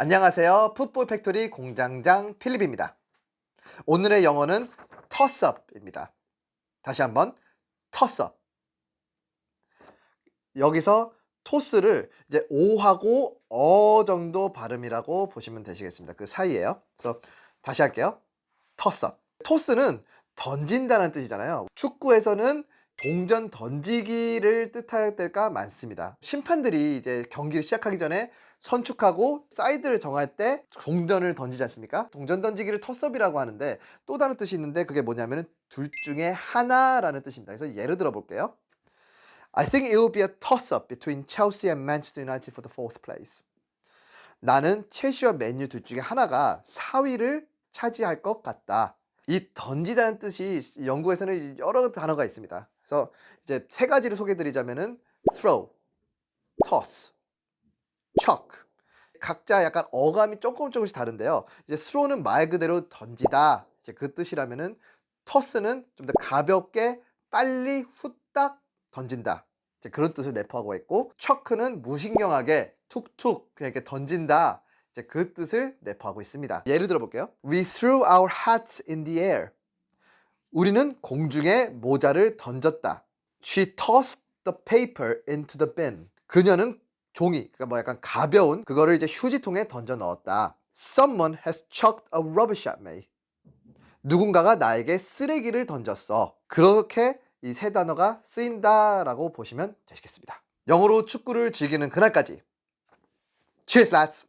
안녕하세요. 풋볼 팩토리 공장장 필립입니다. 오늘의 영어는 toss-up입니다. 다시 한번 toss-up. 여기서 토스를 이제 오하고 어 정도 발음이라고 보시면 되시겠습니다. 그 사이에요. 그래서 다시 할게요. toss-up. 토스는 던진다는 뜻이잖아요. 축구에서는 동전 던지기를 뜻할 때가 많습니다. 심판들이 이제 경기를 시작하기 전에 선축하고 사이드를 정할 때 동전을 던지지 않습니까? 동전 던지기를 토스업이라고 하는데 또 다른 뜻이 있는데 그게 뭐냐면은 둘 중에 하나라는 뜻입니다. 그래서 예를 들어 볼게요. I think it will be a toss-up between Chelsea and Manchester United for the fourth place. 나는 첼시와 맨유 둘 중에 하나가 4위를 차지할 것 같다. 이 던지다는 뜻이 영국에서는 여러 단어가 있습니다. 그래서 이제 세 가지를 소개드리자면은 throw, toss, chuck. 각자 약간 어감이 조금 조금씩 다른데요. 이제 throw는 말 그대로 던지다. 이제 그 뜻이라면은 toss는 좀 더 가볍게 빨리 후딱 던진다. 이제 그런 뜻을 내포하고 있고 chuck는 무신경하게 툭툭 그냥 이렇게 던진다. 이제 그 뜻을 내포하고 있습니다. 예를 들어 볼게요. We threw our hats in the air. 우리는 공중에 모자를 던졌다. She tossed the paper into the bin. 그녀는 종이, 그러니까 뭐 약간 가벼운 그거를 이제 휴지통에 던져 넣었다. Someone has chucked a rubbish at me. 누군가가 나에게 쓰레기를 던졌어. 그렇게 이 세 단어가 쓰인다라고 보시면 되시겠습니다. 영어로 축구를 즐기는 그날까지. Cheers, lads!